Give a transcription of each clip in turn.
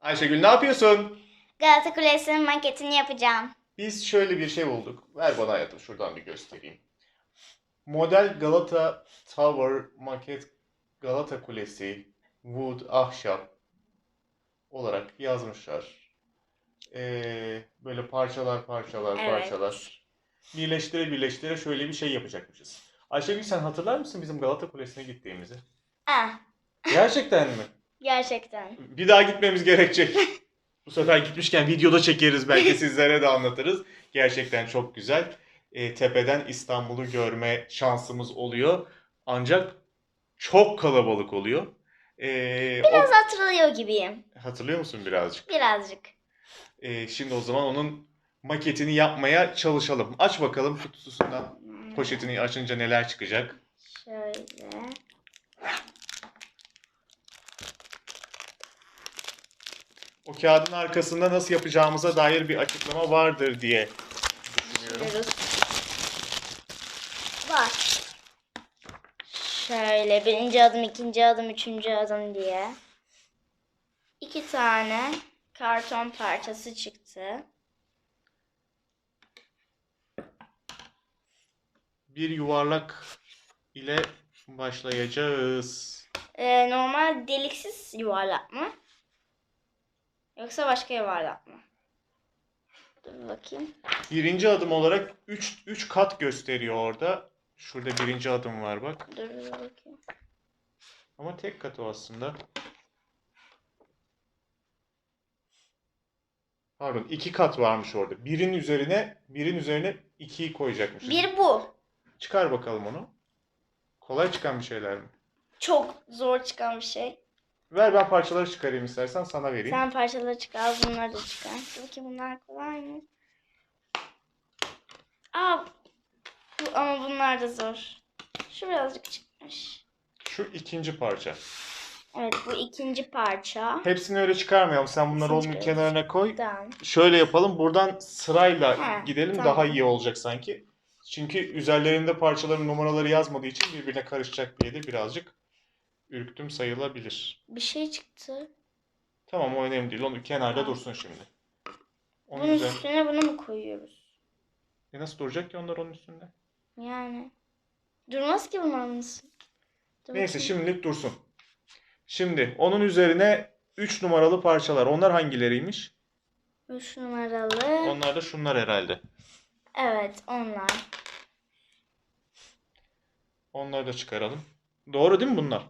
Ayşegül ne yapıyorsun? Galata Kulesi'nin maketini yapacağım. Biz şöyle bir şey bulduk. Ver bana hayatım şuradan bir göstereyim. Model Galata Tower maket Galata Kulesi wood ahşap olarak yazmışlar. Ee, böyle parçalar parçalar Evet. parçalar. Birleştire birleştire şöyle bir şey yapacakmışız. Ayşegül sen hatırlar mısın bizim Galata Kulesi'ne gittiğimizi? Ah, Gerçekten mi? gerçekten. Bir daha gitmemiz gerekecek. Bu sefer gitmişken videoda çekeriz belki sizlere de anlatırız. Gerçekten çok güzel. Ee, tepeden İstanbul'u görme şansımız oluyor. Ancak çok kalabalık oluyor. O- Biraz hatırlıyor gibiyim. Hatırlıyor musun birazcık? Birazcık. Ee, şimdi o zaman onun maketini yapmaya çalışalım. Aç bakalım kutusundan. Poşetini açınca neler çıkacak. Şöyle. O kağıdın arkasında nasıl yapacağımıza dair bir açıklama vardır diye düşünüyorum. Var. Şöyle birinci adım, ikinci adım, üçüncü adım diye. İki tane karton parçası çıktı. Bir yuvarlak ile başlayacağız. Ee, normal deliksiz yuvarlak mı? Yoksa başka yuvarlak mı? Dur bakayım. Birinci adım olarak 3 3 kat gösteriyor orada. Şurada birinci adım var bak. Dur bakayım. Ama tek kat o aslında. Pardon, iki kat varmış orada. Birin üzerine, birin üzerine ikiyi koyacakmışız. Bir bu. Çıkar bakalım onu. Kolay çıkan bir şeyler mi? Çok zor çıkan bir şey. Ver ben parçaları çıkarayım istersen sana vereyim. Sen parçaları çıkar, bunları da çıkar. Bakayım bunlar kolay mı? Aa, bu, ama bunlar da zor. Şu birazcık çıkmış. Şu ikinci parça. Evet bu ikinci parça. Hepsini öyle çıkarmayalım. Sen bunları Hepsini onun çıkarıyoruz. kenarına koy. Tamam. Şöyle yapalım. Buradan sırayla Ha, gidelim. tamam. Daha iyi olacak sanki. Çünkü üzerlerinde parçaların numaraları yazmadığı için birbirine karışacak diye de birazcık ürktüm sayılabilir. Bir şey çıktı. Tamam o önemli değil. Onu kenarda dursun şimdi. Onun Bunun üzerine... üstüne bunu mu koyuyoruz? E nasıl duracak ki onlar onun üstünde? Yani. Durmaz ki bunun. Dur Neyse bakayım. şimdilik dursun. Şimdi onun üzerine 3 numaralı parçalar. Onlar hangileriymiş? Üç numaralı. Onlar da şunlar herhalde. Evet onlar. Onları da çıkaralım. Doğru değil mi bunlar?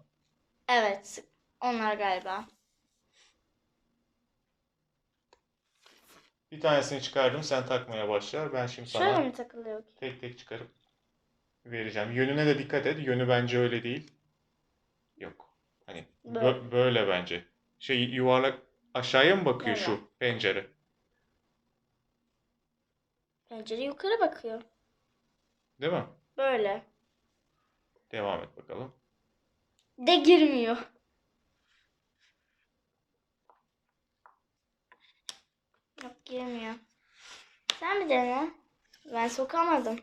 Evet. Onlar galiba. Bir tanesini çıkardım. Sen takmaya başlar. Ben şimdi sana... Şöyle mi takılıyor ki? Tek tek çıkarıp vereceğim. Yönüne de dikkat et. Yönü bence öyle değil. Yok. Hani bö- Böyle. bence. Şey yuvarlak aşağıya mı bakıyor Böyle. şu pencere? Pencere yukarı bakıyor. Değil mi? Böyle. Devam et bakalım. De girmiyor. Yok girmiyor. Sen bir dene. Ben sokamadım.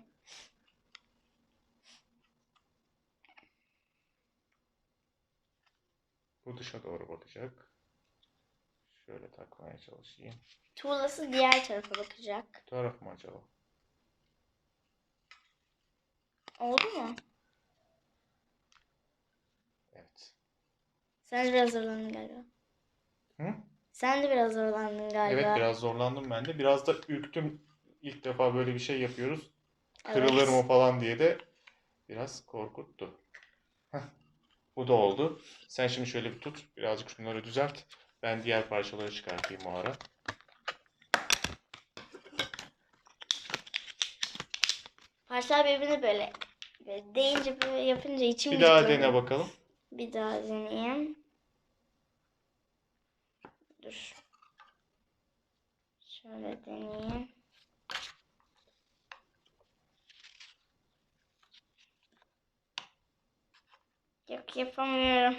Bu dışa doğru bakacak. Şöyle takmaya çalışayım. Tuğlası diğer tarafa bakacak. Taraf mı acaba? Oldu mu? Evet. Sen de biraz zorlandın galiba. Hı? Sen de biraz zorlandın galiba. Evet biraz zorlandım ben de. Biraz da ürktüm. İlk defa böyle bir şey yapıyoruz. Kırılır mı falan diye de biraz korkuttu. Heh, Bu da oldu. Sen şimdi şöyle bir tut. Birazcık şunları düzelt. Ben diğer parçaları çıkartayım o ara. Parçalar birbirine böyle, böyle deyince böyle yapınca içim Bir daha dene bakalım. Bir daha deneyeyim. Dur. Şöyle deneyeyim. Yok yapamıyorum.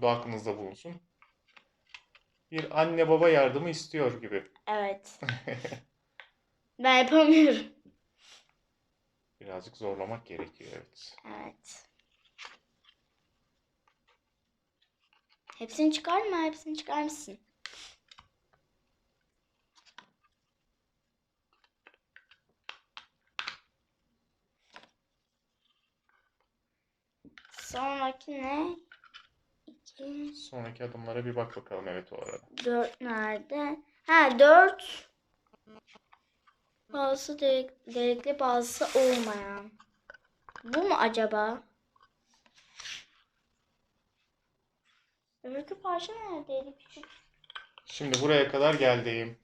Bu da aklınızda bulunsun. Bir anne baba yardımı istiyor gibi. Evet. ben yapamıyorum. Birazcık zorlamak gerekiyor evet. Evet. Hepsini çıkarma. Hepsini çıkarmışsın. Sonraki ne? İki, Sonraki adımlara bir bak bakalım evet o arada. dört nerede? Ha dört. Bazısı delik- delikli bazısı olmayan. Bu mu acaba? Öbürkü parça neredeydi küçük? Şimdi buraya kadar geldim.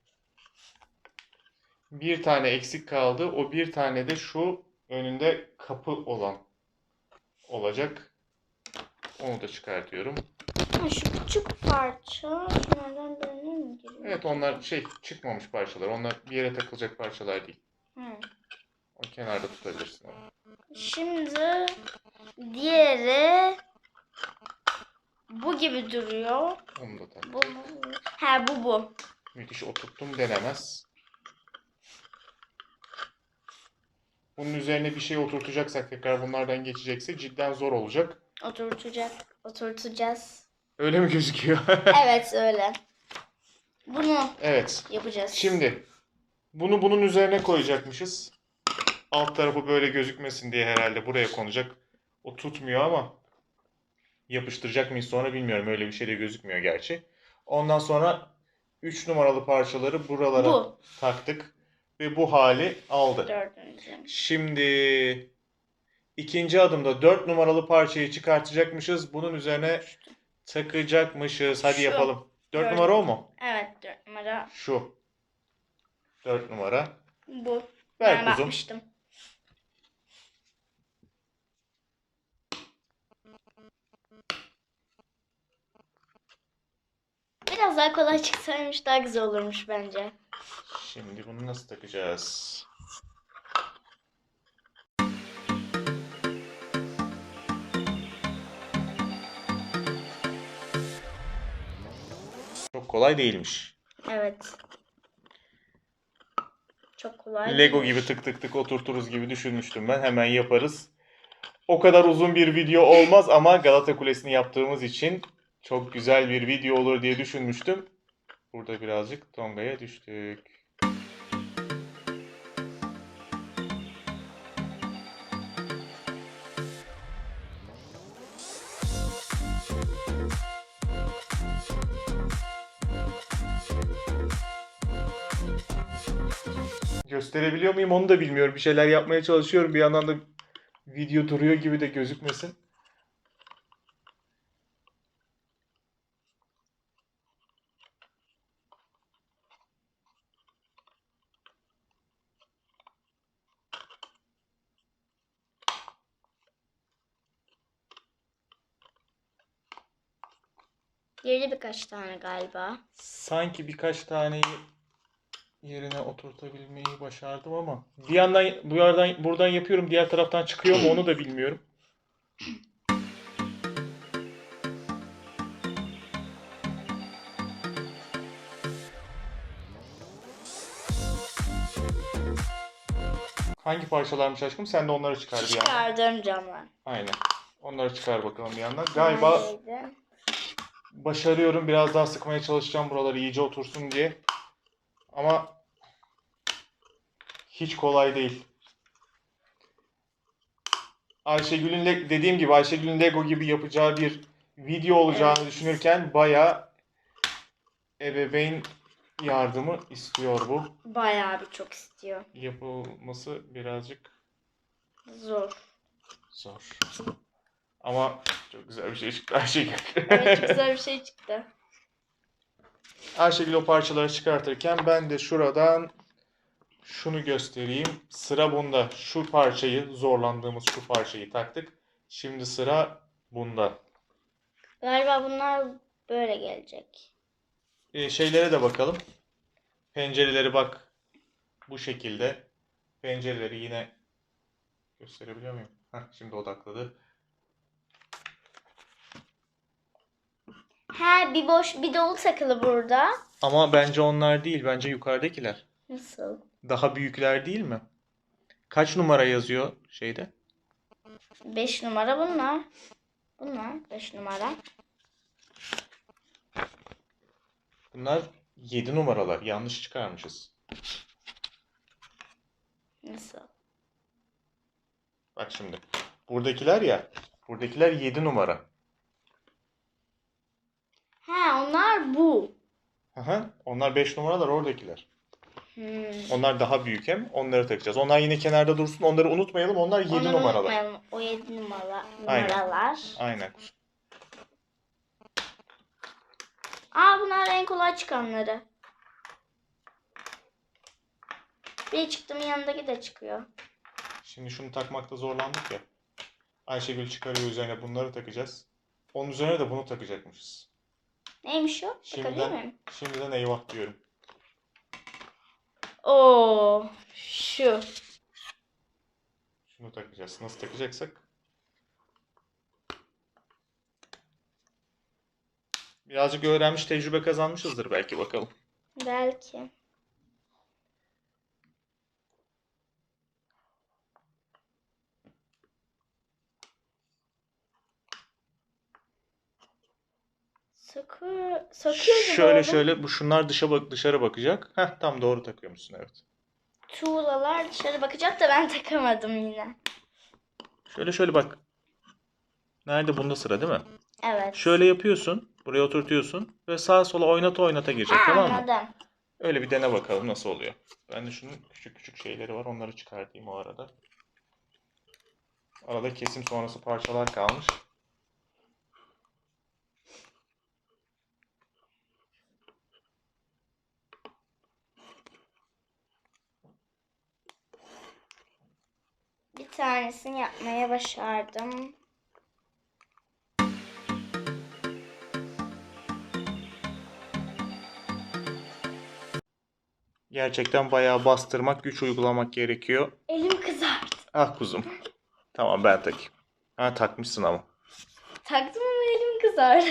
Bir tane eksik kaldı. O bir tane de şu önünde kapı olan olacak. Onu da çıkartıyorum. Ha, şu küçük parça şunlardan birine mi giriyor? Evet onlar şey çıkmamış parçalar. Onlar bir yere takılacak parçalar değil. Hı. O kenarda tutabilirsin onu. Şimdi diğeri bu gibi duruyor. Onu da tak. Bu, bu. Ha bu bu. Müthiş oturttum denemez. Bunun üzerine bir şey oturtacaksak tekrar bunlardan geçecekse cidden zor olacak. Oturtacak. Oturtacağız. Öyle mi gözüküyor? Evet öyle. Bunu evet. yapacağız. Şimdi bunu bunun üzerine koyacakmışız. Alt tarafı böyle gözükmesin diye herhalde buraya konacak. O tutmuyor ama yapıştıracak mıyız sonra bilmiyorum. Öyle bir şey de gözükmüyor gerçi. Ondan sonra 3 numaralı parçaları buralara Bu. taktık ve bu hali aldı. Dördüncü. Şimdi ikinci adımda 4 numaralı parçayı çıkartacakmışız. Bunun üzerine takacakmışız. Hadi Şu. yapalım. 4 Dört. numara o mu? Evet dört numara. Şu. 4 numara. Bu. Ver ben kuzum. bakmıştım. Biraz daha kolay çıksaymış daha güzel olurmuş bence. Şimdi bunu nasıl takacağız? Kolay değilmiş. Evet. Çok kolay. Lego gibi tık tık tık oturturuz gibi düşünmüştüm ben. Hemen yaparız. O kadar uzun bir video olmaz ama Galata Kulesi'ni yaptığımız için çok güzel bir video olur diye düşünmüştüm. Burada birazcık tongaya düştük. Gösterebiliyor muyum onu da bilmiyorum. Bir şeyler yapmaya çalışıyorum. Bir yandan da video duruyor gibi de gözükmesin. Yeri birkaç tane galiba. Sanki birkaç taneyi yerine oturtabilmeyi başardım ama bir yandan bu yerden buradan yapıyorum diğer taraftan çıkıyor mu onu da bilmiyorum. Hangi parçalarmış aşkım? Sen de onları çıkar bir yandan. Çıkardım camdan. Aynen. Onları çıkar bakalım bir yandan. Galiba Neredeydi? başarıyorum. Biraz daha sıkmaya çalışacağım buraları iyice otursun diye. Ama hiç kolay değil. Ayşegül'ün dediğim gibi Ayşegül'ün Lego gibi yapacağı bir video olacağını Evet. düşünürken bayağı ebeveyn yardımı istiyor bu. Bayağı bir çok istiyor. Yapılması birazcık Zor. zor. Ama çok güzel bir şey çıktı Ayşegül. Evet çok güzel bir şey çıktı. Ayşegül o parçaları çıkartırken ben de şuradan şunu göstereyim. Sıra bunda. Şu parçayı, zorlandığımız şu parçayı taktık. Şimdi sıra bunda. Galiba bunlar böyle gelecek. Ee, şeylere de bakalım. Pencereleri bak. Bu şekilde. Pencereleri yine gösterebiliyor muyum? Heh, şimdi odakladı. He bir boş bir dolu takılı burada. Ama bence onlar değil. Bence yukarıdakiler. Nasıl? Daha büyükler değil mi? Kaç numara yazıyor şeyde? 5 numara bunlar. Bunlar 5 numara. Bunlar 7 numaralar. Yanlış çıkarmışız. Nasıl? Bak şimdi. Buradakiler ya. Buradakiler 7 numara. Ha onlar bu. Aha, onlar 5 numaralar oradakiler. Hmm. Onlar daha büyük hem. Onları takacağız. Onlar yine kenarda dursun. Onları unutmayalım. Onlar 7 Onu numaralar. unutmayalım. O 7 numara, Aynen. numaralar. Aynen. Aa bunlar en kolay çıkanları. Bir çıktığımın yanındaki de çıkıyor. Şimdi şunu takmakta zorlandık ya. Ayşegül çıkarıyor üzerine bunları takacağız. Onun üzerine de bunu takacakmışız. Neymiş o? Bakabilir Şimdiden, miyim? şimdiden eyvah diyorum. Oo, şu. Şunu takacağız. Nasıl takacaksak? Birazcık öğrenmiş, tecrübe kazanmışızdır belki bakalım. Belki. Söküyor, söküyor gibi Şöyle oldu. şöyle bu şunlar dışa bak dışarı bakacak. Heh tam doğru takıyormuşsun evet. Tuğlalar dışarı bakacak da ben takamadım yine. Şöyle şöyle bak. Nerede bunda sıra değil mi? Evet. Şöyle yapıyorsun. Buraya oturtuyorsun ve sağa sola oynata oynata girecek Ha, tamam mı? anladım. Öyle bir dene bakalım nasıl oluyor. Ben de şunun küçük küçük şeyleri var. Onları çıkartayım o arada. Arada kesim sonrası parçalar kalmış. Tanesini yapmaya başardım. Gerçekten bayağı bastırmak, güç uygulamak gerekiyor. Elim kızardı. Ah kuzum. Tamam ben takayım. Ha takmışsın ama. Taktım ama elim kızardı.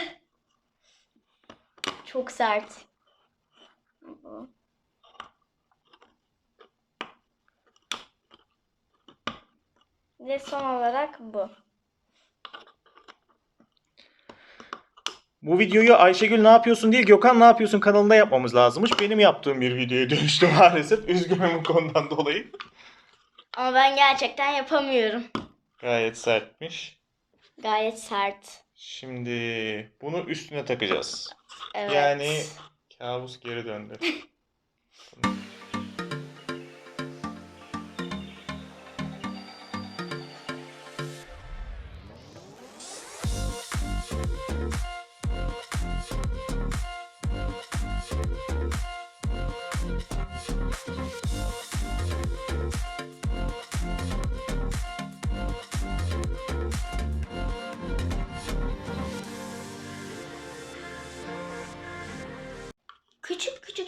Çok sert. Bu. Ve son olarak bu. Bu videoyu Ayşegül ne yapıyorsun diye Gökhan ne yapıyorsun kanalında yapmamız lazımmış. Benim yaptığım bir videoya dönüştü maalesef. Üzgünüm bu konudan dolayı. Ama ben gerçekten yapamıyorum. Gayet sertmiş. Gayet sert. Şimdi bunu üstüne takacağız. Evet. Yani kabus geri döndü.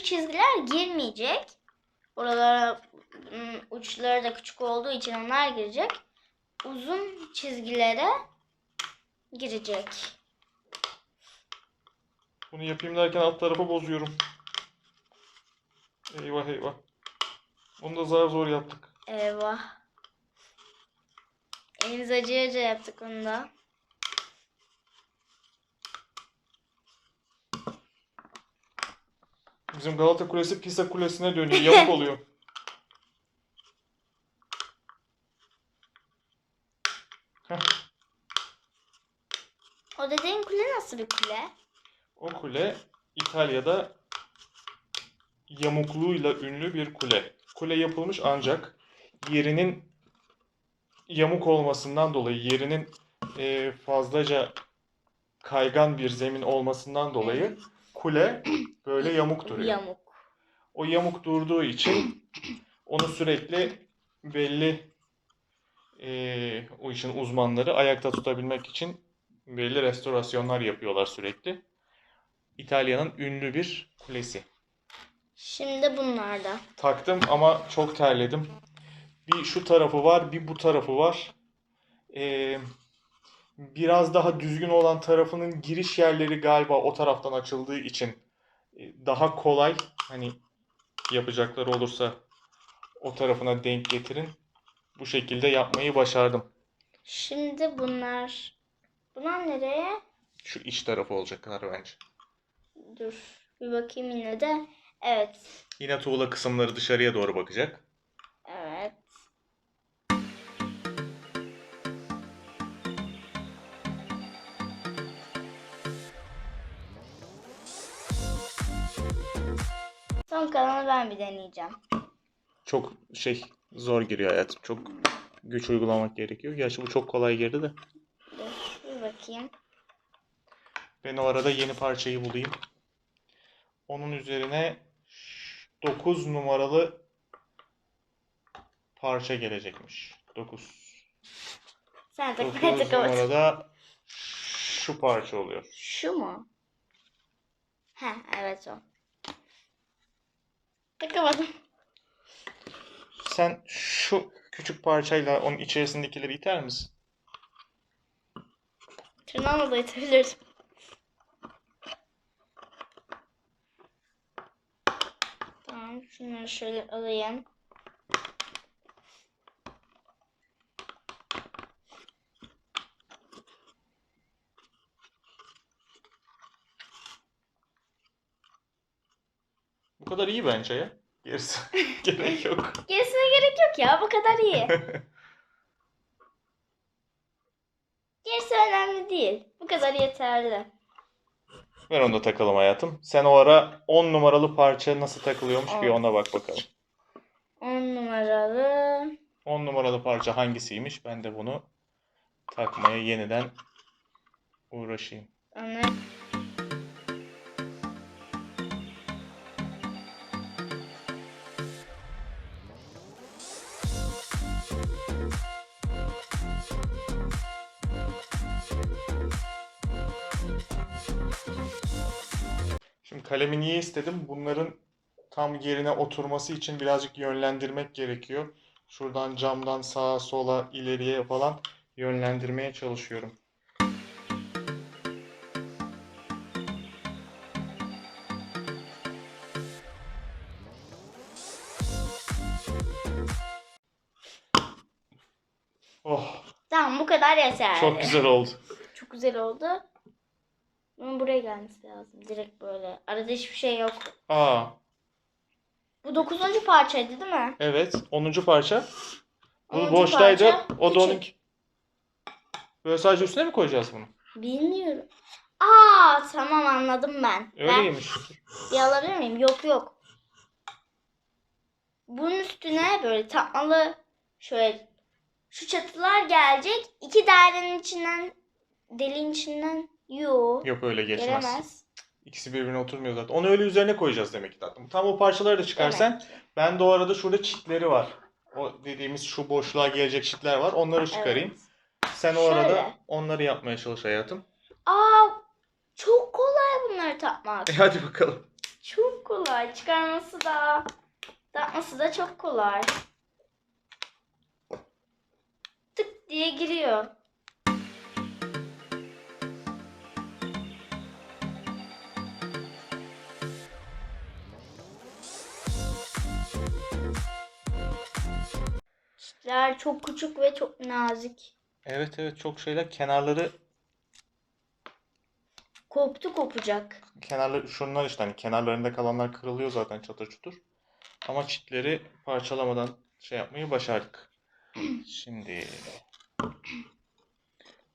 çizgiler girmeyecek. Oralara ım, uçları da küçük olduğu için onlar girecek. Uzun çizgilere girecek. Bunu yapayım derken alt tarafı bozuyorum. Eyvah eyvah. Bunu da zar zor yaptık. Eyvah. Elimiz acıyaca yaptık onu da. Bizim Galata Kulesi Pisa Kulesi'ne dönüyor. Yamuk oluyor. O dediğin kule nasıl bir kule? O kule İtalya'da yamukluğuyla ünlü bir kule. Kule yapılmış ancak yerinin yamuk olmasından dolayı, yerinin e, fazlaca kaygan bir zemin olmasından dolayı kule böyle yamuk duruyor. Yamuk. O yamuk durduğu için onu sürekli belli e, o işin uzmanları ayakta tutabilmek için belli restorasyonlar yapıyorlar sürekli. İtalya'nın ünlü bir kulesi. Şimdi bunlarda. Taktım ama çok terledim. Bir şu tarafı var, bir bu tarafı var. Ee, biraz daha düzgün olan tarafının giriş yerleri galiba o taraftan açıldığı için e, daha kolay. Hani yapacakları olursa o tarafına denk getirin. bu şekilde yapmayı başardım. Şimdi bunlar. Bunlar nereye? Şu iç tarafı olacaklar bence. Dur. Bir bakayım yine de. Evet. Yine tuğla kısımları dışarıya doğru bakacak. Evet. Son kalanı ben bir deneyeceğim. Çok şey zor giriyor hayatım. Çok güç uygulamak gerekiyor. Gerçi bu çok kolay girdi de. Dur bir bakayım. Ben o arada yeni parçayı bulayım. Onun üzerine 9 numaralı parça gelecekmiş. 9. Sen 9 takmaya takamadım. numarada şu parça oluyor. Şu mu? He evet o. Takamadım. Sen şu küçük parçayla onun içerisindekileri iter misin? Tırnağımla da itebilirdim. Tamam şunları şöyle alayım. Bu kadar iyi bence ya. Gerisi gerek yok. Gerisine gerek yok ya bu kadar iyi. Gerisi önemli değil. Bu kadar yeterli. Ver onu da takalım hayatım. Sen o ara 10 numaralı parça nasıl takılıyormuş bir On. ona bak bakalım. 10 numaralı. 10 numaralı parça hangisiymiş? Ben de bunu takmaya yeniden uğraşayım. Onu kalemi niye istedim? Bunların tam yerine oturması için birazcık yönlendirmek gerekiyor. Şuradan camdan sağa sola ileriye falan yönlendirmeye çalışıyorum. Oh, Tamam bu kadar yeterli. çok güzel oldu. Çok güzel oldu. Bunun buraya gelmesi lazım. Direkt böyle. Arada hiçbir şey yok. Aa, Bu dokuzuncu parçaydı değil mi? evet. 10. parça. Bu Onuncu boştaydı. parça, O da onun. küçük. Böyle sadece üstüne mi koyacağız bunu? Bilmiyorum. Aa tamam anladım ben. Öyleymiş. Ben bir alabilir miyim? Yok yok. Bunun üstüne böyle takmalı şöyle şu çatılar gelecek. İki dairenin içinden deliğin içinden yok. Yok öyle geçmez. Gelemez. İkisi birbirine oturmuyor zaten. Onu öyle üzerine koyacağız demek ki tatlım. Tam o parçaları da çıkarsan ben de o arada şurada çitleri var. O dediğimiz şu boşluğa gelecek çitler var. Onları çıkarayım. Evet. Sen o Şöyle. arada onları yapmaya çalış hayatım. Aa çok kolay bunları takmak. E hadi bakalım. Çok kolay. Çıkarması da takması da çok kolay. Tık diye giriyor. Çiftler çok küçük ve çok nazik. Evet evet çok şeyler. Kenarları Koptu kopacak. kenarları şunlar işte hani kenarlarında kalanlar kırılıyor zaten çatır çutur. Ama çitleri parçalamadan şey yapmayı başardık. Şimdi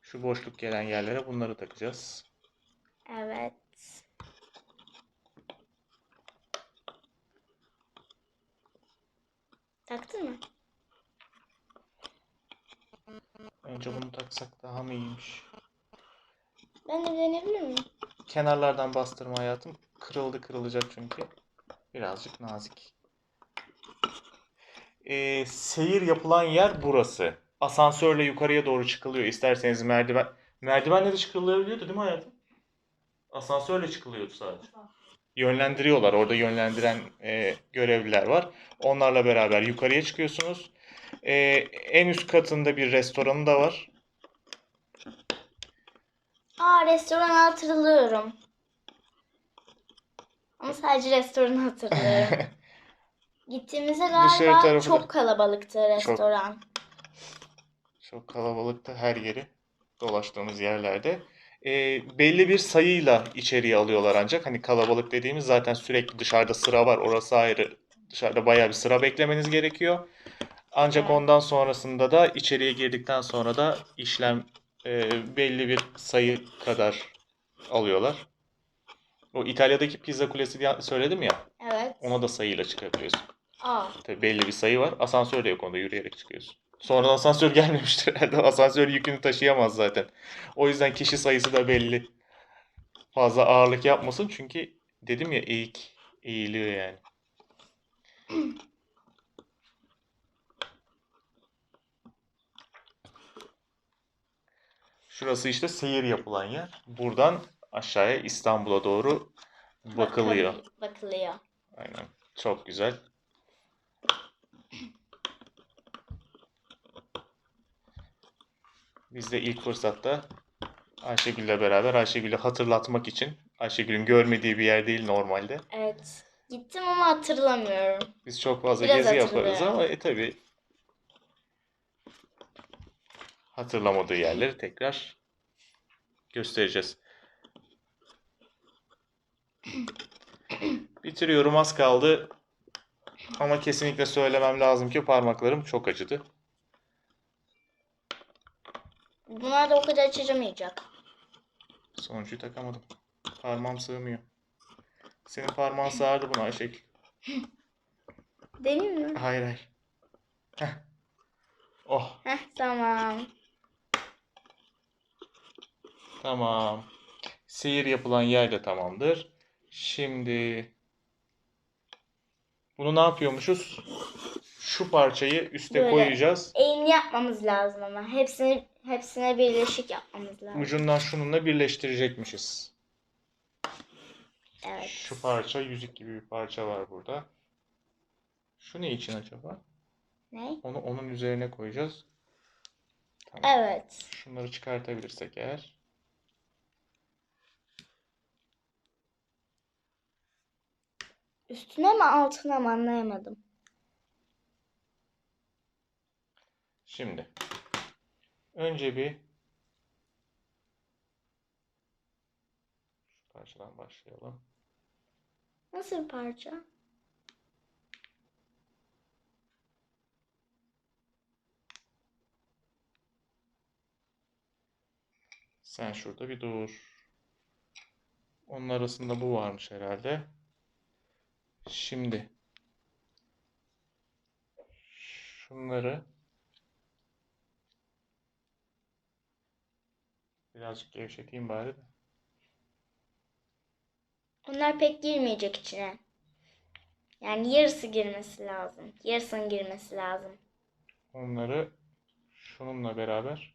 şu boşluk gelen yerlere bunları takacağız. Evet. Taktın mı? Önce bunu taksak daha mı iyiymiş? Ben de deneyebilir miyim? Kenarlardan bastırma hayatım. Kırıldı kırılacak çünkü. Birazcık nazik. Ee, seyir yapılan yer burası. Asansörle yukarıya doğru çıkılıyor. İsterseniz merdiven... Merdivenle de çıkılabiliyordu değil mi hayatım? Asansörle çıkılıyordu sadece. Yönlendiriyorlar. Orada yönlendiren e, görevliler var. Onlarla beraber yukarıya çıkıyorsunuz. Ee, en üst katında bir restoranı da var. Aa restoranı hatırlıyorum. Ama sadece restoranı hatırlıyorum. Gittiğimizde Dışarı galiba tarafı da- çok kalabalıktı restoran. Çok kalabalıkta her yeri dolaştığımız yerlerde. Ee, belli bir sayıyla içeriye alıyorlar ancak. Hani kalabalık dediğimiz zaten sürekli dışarıda sıra var. Orası ayrı. Dışarıda bayağı bir sıra beklemeniz gerekiyor. Ancak Evet. ondan sonrasında da içeriye girdikten sonra da işlem e, belli bir sayı kadar alıyorlar. O İtalya'daki pizza kulesi diye söyledim ya. Evet. Ona da sayıyla çıkabiliyorsun. Aa. Tabii belli bir sayı var. Asansör de yok onda yürüyerek çıkıyorsun. Sonradan asansör gelmemiştir herhalde. Asansör yükünü taşıyamaz zaten. O yüzden kişi sayısı da belli. Fazla ağırlık yapmasın çünkü dedim ya eğik. Eğiliyor yani. Şurası işte seyir yapılan yer. Buradan aşağıya İstanbul'a doğru bakılıyor. Bakıl- bakılıyor. Aynen. Çok güzel. Biz de ilk fırsatta Ayşegül'le beraber Ayşegül'ü hatırlatmak için Ayşegül'ün görmediği bir yer değil normalde. Evet. Gittim ama hatırlamıyorum. Biz çok fazla Biraz gezi yaparız hatırlıyorum. ama e tabi hatırlamadığı yerleri tekrar göstereceğiz. Bitiriyorum az kaldı. Ama kesinlikle söylemem lazım ki parmaklarım çok acıdı. Bunlar da o kadar açamayacak. Sonuncuyu takamadım. Parmağım sığmıyor. Senin parmağın sığardı buna Ayşegül. Deneyim mi? Hayır hayır. Heh. Oh Heh tamam. Tamam. Seyir yapılan yer de tamamdır. Şimdi bunu ne yapıyormuşuz? Şu parçayı üste Böyle. koyacağız. Eğimli yapmamız lazım ama. Hepsini hepsine birleşik yapmamız lazım. Ucundan şununla birleştirecekmişiz. Evet. Şu parça yüzük gibi bir parça var burada. Şu ne için acaba? Ne? Onu onun üzerine koyacağız. Tamam. Evet. Şunları çıkartabilirsek eğer. Üstüne mi altına mı anlayamadım. Şimdi önce bir şu parçadan başlayalım. Nasıl bir parça? Sen şurada bir dur. Onun arasında bu varmış herhalde. Şimdi şunları birazcık gevşeteyim bari de. Onlar pek girmeyecek içine. Yani yarısı girmesi lazım. Yarısının girmesi lazım. Onları şununla beraber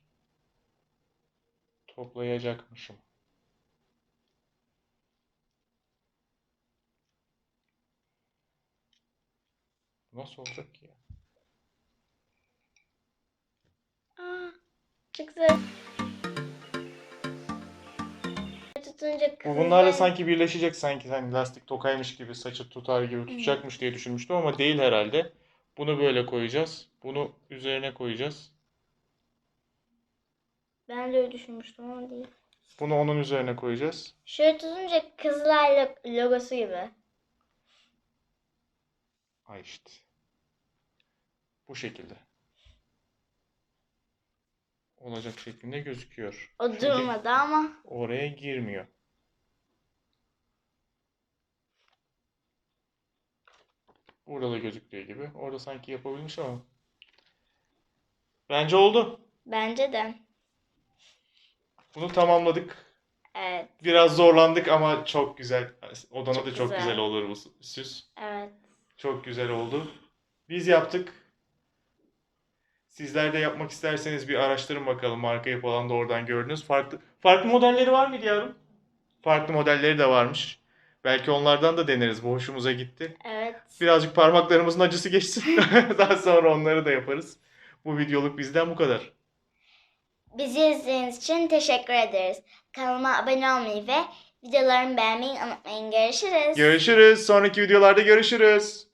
toplayacakmışım. Nasıl olacak ki ya? Aa, çok güzel. Tutunca Bu bunlarla sanki birleşecek sanki hani lastik tokaymış gibi saçı tutar gibi tutacakmış diye düşünmüştüm ama değil herhalde. Bunu böyle koyacağız. Bunu üzerine koyacağız. Ben de öyle düşünmüştüm ama değil. Bunu onun üzerine koyacağız. Şöyle tutunca Kızılay lo- logosu gibi. Ay işte. Bu şekilde. Olacak şeklinde gözüküyor. O durmadı ama oraya girmiyor. Burada da gözüktüğü gibi. Orada sanki yapabilmiş ama. Bence oldu. bence de. Bunu tamamladık. Evet, Biraz zorlandık ama çok güzel. Odana Çok da çok güzel. güzel olur bu süs. evet. Çok güzel oldu. Biz yaptık. Sizler de yapmak isterseniz bir araştırın bakalım. Markayı falan da oradan gördünüz. Farklı farklı modelleri var mıydı yavrum? Farklı modelleri de varmış. Belki onlardan da deneriz. Bu hoşumuza gitti. Evet. Birazcık parmaklarımızın acısı geçsin. Daha sonra onları da yaparız. Bu videoluk bizden bu kadar. Bizi izlediğiniz için teşekkür ederiz. Kanalıma abone olmayı ve videolarımı beğenmeyi unutmayın. Görüşürüz. Görüşürüz. Sonraki videolarda görüşürüz.